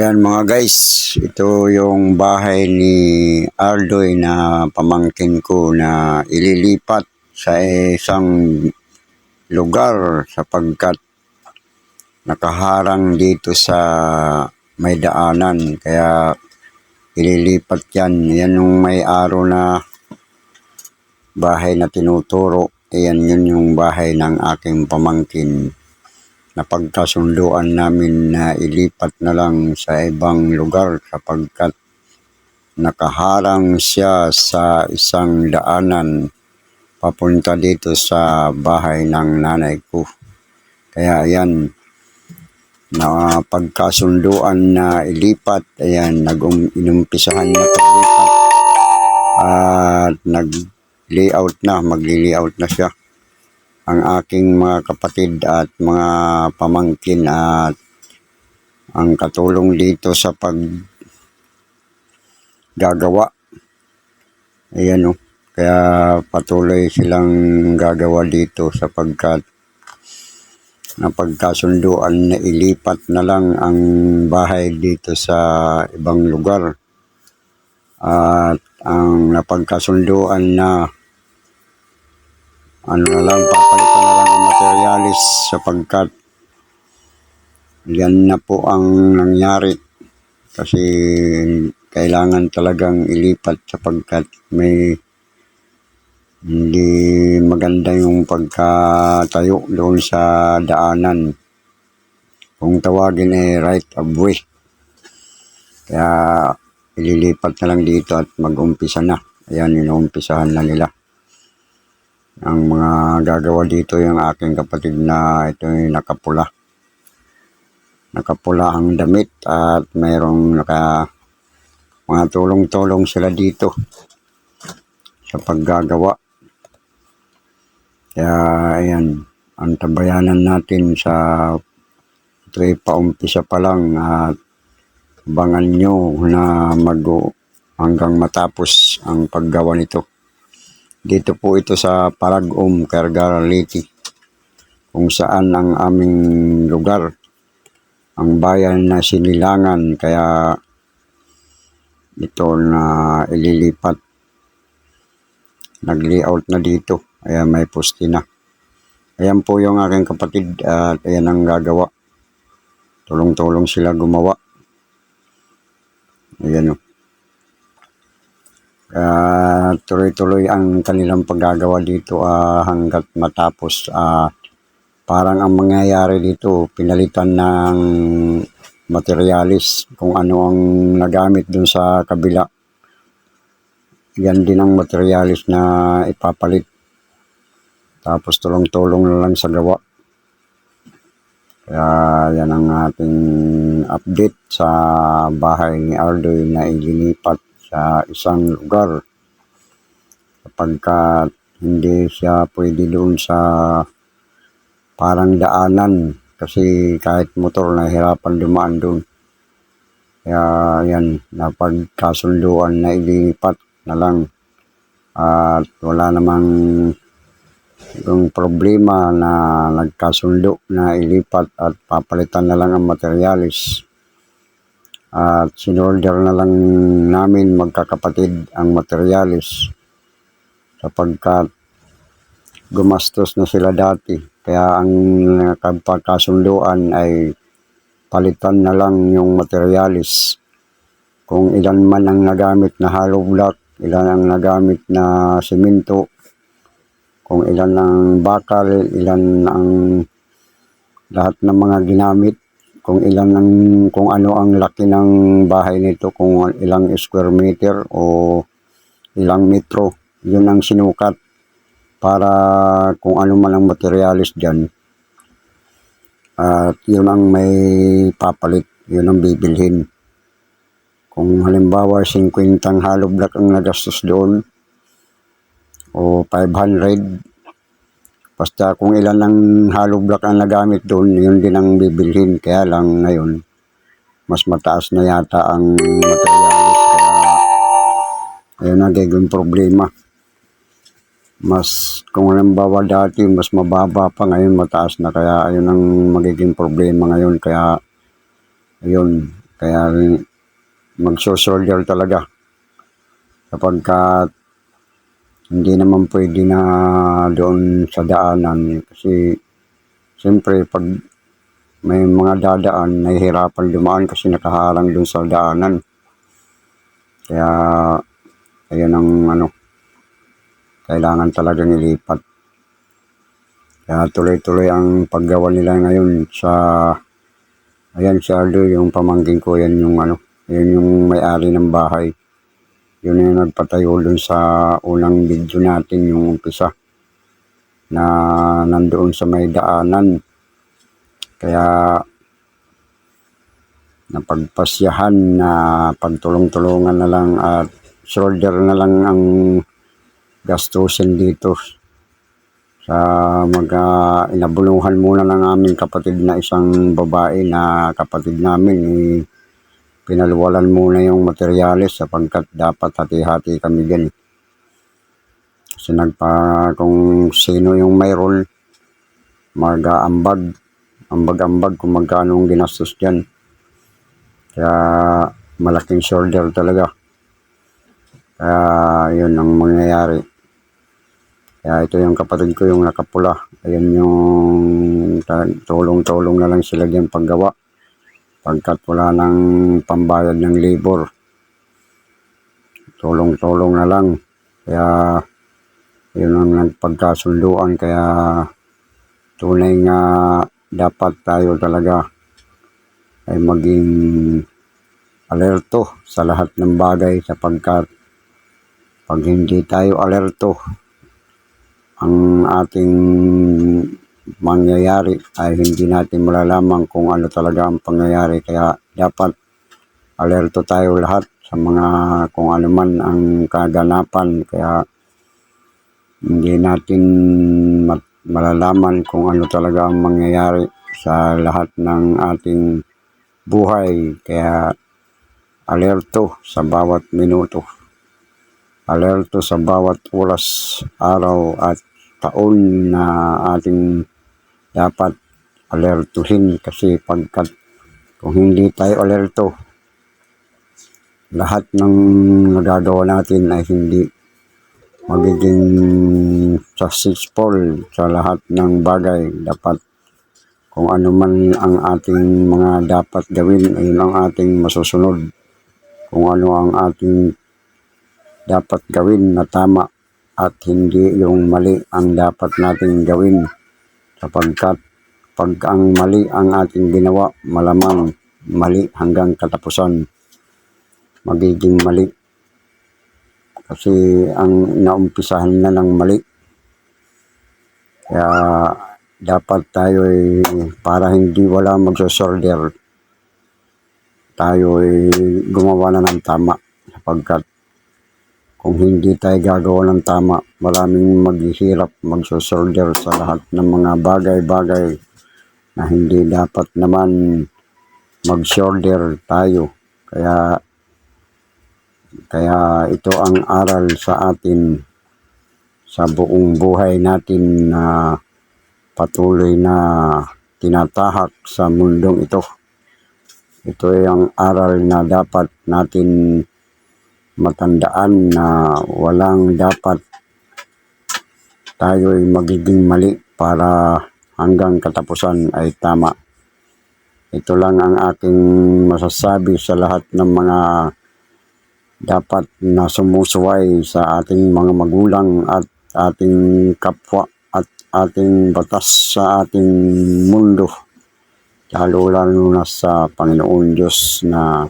Ayan mga guys, ito yung bahay ni Ardoy na pamangkin ko na ililipat sa isang lugar sapagkat nakaharang dito sa may daanan kaya ililipat yan. Yan yung may araw na bahay na tinuturo. Ayan yun yung bahay ng aking pamangkin napagkasunduan namin na ilipat na lang sa ibang lugar sapagkat nakaharang siya sa isang daanan papunta dito sa bahay ng nanay ko. Kaya ayan, na pagkasunduan na ilipat, ayan, nag-inumpisahan na paglipat. At nag-layout na, magli-layout na siya ang aking mga kapatid at mga pamangkin at ang katulong dito sa pag gagawa. Ayan o. Kaya patuloy silang gagawa dito sapagkat napagkasunduan na ilipat na lang ang bahay dito sa ibang lugar. At ang napagkasunduan na ano na lang, papalitan na lang ang materialis sapagkat yan na po ang nangyari kasi kailangan talagang ilipat sapagkat may hindi maganda yung pagkatayo doon sa daanan. Kung tawagin ay right of way. Kaya ililipat na lang dito at mag-umpisa na. Ayan, inuumpisahan na nila ang mga gagawa dito yung aking kapatid na ito yung nakapula. Nakapula ang damit at mayroong naka mga tulong-tulong sila dito sa paggagawa. Kaya ayan, ang tabayanan natin sa ito ay paumpisa pa lang at abangan nyo na mag hanggang matapos ang paggawa nito. Dito po ito sa Paragum, Cargara Liti, kung saan ang aming lugar, ang bayan na sinilangan, kaya ito na ililipat. Nag-layout na dito, kaya may poste na. Ayan po yung aking kapatid at ayan ang gagawa. Tulong-tulong sila gumawa. Ayan o. Uh, tuloy-tuloy ang kanilang paggagawa dito uh, hanggat matapos. Uh, parang ang mangyayari dito, pinalitan ng materialis kung ano ang nagamit dun sa kabila. Yan din ang materialis na ipapalit. Tapos tulong-tulong na lang sa gawa. Kaya yan ang ating update sa bahay ni Ardoy na ilinipat sa isang lugar. Kapag hindi siya pwede doon sa parang daanan. Kasi kahit motor nahihirapan dumaan doon. Kaya yan napagkasunduan na ililipat na lang. At wala namang yung problema na nagkasundo na ilipat at papalitan na lang ang materialis at sinorder na lang namin magkakapatid ang materialis sapagkat gumastos na sila dati. Kaya ang pagkasunduan ay palitan na lang yung materialis. Kung ilan man ang nagamit na hollow block, ilan ang nagamit na simento, kung ilan ang bakal, ilan ang lahat ng mga ginamit kung ilan ang kung ano ang laki ng bahay nito kung ilang square meter o ilang metro yun ang sinukat para kung ano man ang materialis diyan at yun ang may papalit yun ang bibilhin. Kung halimbawa 50 hollow block ang nagastos doon o 500 Basta kung ilan ang hollow block ang nagamit doon, yun din ang bibilhin. Kaya lang ngayon, mas mataas na yata ang materialis. Kaya ayun ang gagawin problema. Mas, kung halimbawa dati, mas mababa pa ngayon, mataas na. Kaya ayun ang magiging problema ngayon. Kaya, ayun, Kaya magso-shoulder talaga. Kapag ka hindi naman pwede na doon sa daanan kasi siyempre pag may mga dadaan nahihirapan dumaan kasi nakaharang doon sa daanan. Kaya ayan ang ano kailangan talaga nilipat. Kaya tuloy-tuloy ang paggawa nila ngayon sa ayan si Aldo yung pamangkin ko yan yung ano yun yung may-ari ng bahay. Yun yung nagpatayo dun sa unang video natin yung umpisa na nandoon sa may daanan. Kaya napagpasyahan na pagtulong-tulungan na lang at shoulder na lang ang gastusin dito sa uh, inabuluhan muna ng aming kapatid na isang babae na kapatid namin eh, pinalwalan muna yung materyales sapagkat dapat hati-hati kami din. Kasi nagpa kung sino yung mayroon mag-aambag ambag-ambag kung magkano ang ginastos dyan. Kaya malaking shoulder talaga. Kaya yun ang mangyayari. Kaya ito yung kapatid ko yung nakapula. Ayan yung tulong-tulong na lang sila dyan paggawa. Pagkat wala nang pambayad ng labor. Tulong-tulong na lang. Kaya yun ang nagpagkasunduan. Kaya tunay nga dapat tayo talaga ay maging alerto sa lahat ng bagay sapagkat pag hindi tayo alerto ang ating mangyayari ay hindi natin malalaman kung ano talaga ang pangyayari kaya dapat alerto tayo lahat sa mga kung ano man ang kaganapan kaya hindi natin malalaman kung ano talaga ang mangyayari sa lahat ng ating buhay. Kaya alerto sa bawat minuto. Alerto sa bawat oras, araw at taon na ating dapat alertuhin kasi pagkat kung hindi tayo alerto, lahat ng nagagawa natin ay hindi magiging successful sa lahat ng bagay. Dapat kung ano man ang ating mga dapat gawin, ayun ang ating masusunod. Kung ano ang ating dapat gawin na tama at hindi yung mali ang dapat nating gawin. Sapagkat pag ang mali ang ating ginawa, malamang mali hanggang katapusan. Magiging mali kasi ang naumpisahan na ng mali. Kaya dapat tayo ay para hindi wala magsosorder, tayo ay gumawa na ng tama sapagkat kung hindi tayo gagawa ng tama, maraming maghihirap magsosorder sa lahat ng mga bagay-bagay na hindi dapat naman mag-shoulder tayo. Kaya kaya ito ang aral sa atin sa buong buhay natin na patuloy na tinatahak sa mundong ito. Ito ay ang aral na dapat natin matandaan na walang dapat tayo ay magiging mali para hanggang katapusan ay tama. Ito lang ang aking masasabi sa lahat ng mga dapat na sumusuway sa ating mga magulang at ating kapwa at ating batas sa ating mundo. Lalo-lalo na sa Panginoon Diyos na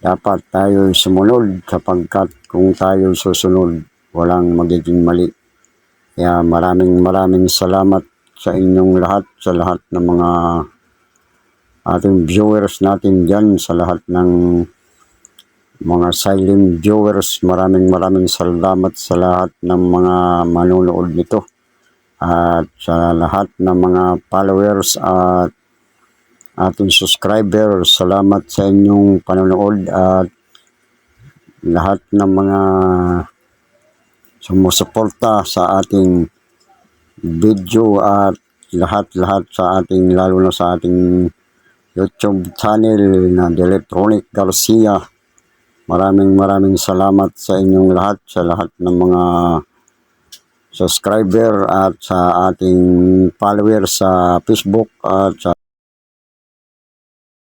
dapat tayo sumunod sapagkat kung tayo susunod, walang magiging mali. Kaya maraming maraming salamat sa inyong lahat, sa lahat ng mga ating viewers natin dyan, sa lahat ng mga silent viewers, maraming maraming salamat sa lahat ng mga manonood nito. At sa lahat ng mga followers at ating subscribers, salamat sa inyong panonood at lahat ng mga sumusuporta sa ating video at lahat-lahat sa ating, lalo na sa ating YouTube channel na Electronic Garcia. Maraming maraming salamat sa inyong lahat, sa lahat ng mga subscriber at sa ating followers sa Facebook at sa